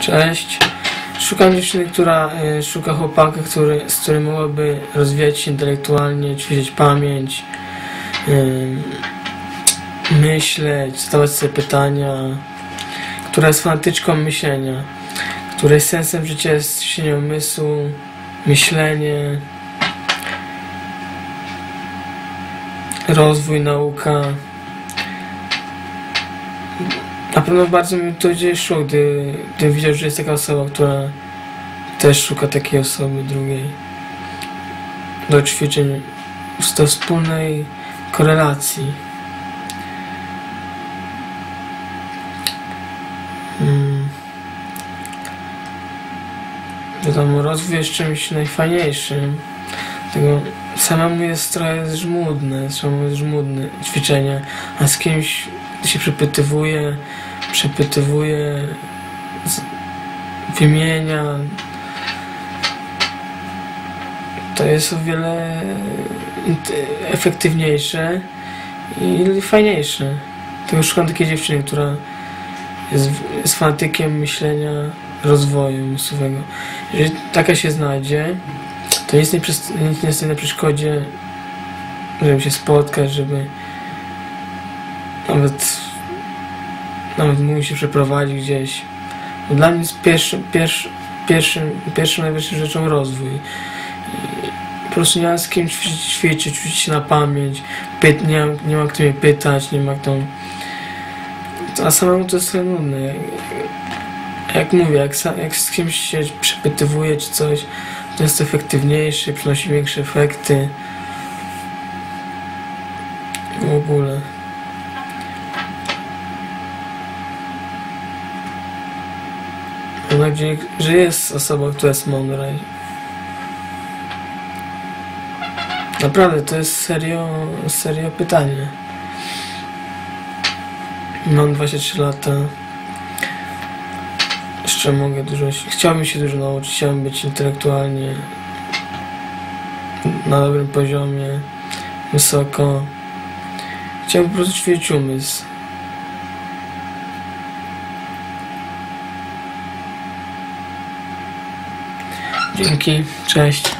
Cześć. Szukam dziewczyny, która y, szuka chłopaka, który, z którym mogłaby rozwijać się intelektualnie, ćwiczyć pamięć, myśleć, zadawać sobie pytania, która jest fanatyczką myślenia, której sensem życia jest ćwiczenie umysłu, myślenie, rozwój, nauka. Na pewno bardzo mi to gdzieś szło, gdy, gdy widział, że jest taka osoba, która też szuka takiej osoby drugiej do ćwiczeń, do wspólnej korelacji. Mm. Wiadomo, rozwój jest czymś najfajniejszym. Tego samemu jest trochę żmudne, samemu jest żmudne ćwiczenie, a z kimś się przepytywuje, przepytywuje, wymienia. To jest o wiele efektywniejsze i fajniejsze. Tylko szukam takiej dziewczyny, która jest, jest fanatykiem myślenia, rozwoju umysłowego. Jeżeli taka się znajdzie, to nic nie, nic nie stoi na przeszkodzie, żeby się spotkać, żeby nawet nawet mógł się przeprowadzić gdzieś. Bo dla mnie jest pierwszym, pierwszym, pierwszym, pierwszą najwyższą rzeczą rozwój. Po prostu nie ma z kim ćwiczyć, ćwiczyć, ćwiczyć się na pamięć, pyt, nie, ma, nie ma kto mnie pytać, nie ma kto... A samemu to jest nudne. Jak, jak mówię, jak, jak z kimś się przepytywuje czy coś, to jest efektywniejszy, przynosi większe efekty. W ogóle. Mam nadzieję, że jest osoba, która jest mądra. Naprawdę, to jest serio, serio pytanie. Mam 23 lata. Jeszcze mogę dużo. Chciałbym się dużo nauczyć, chciałbym być intelektualnie na dobrym poziomie, wysoko. Chciałbym po prostu ćwiczyć umysł. Dzięki, cześć.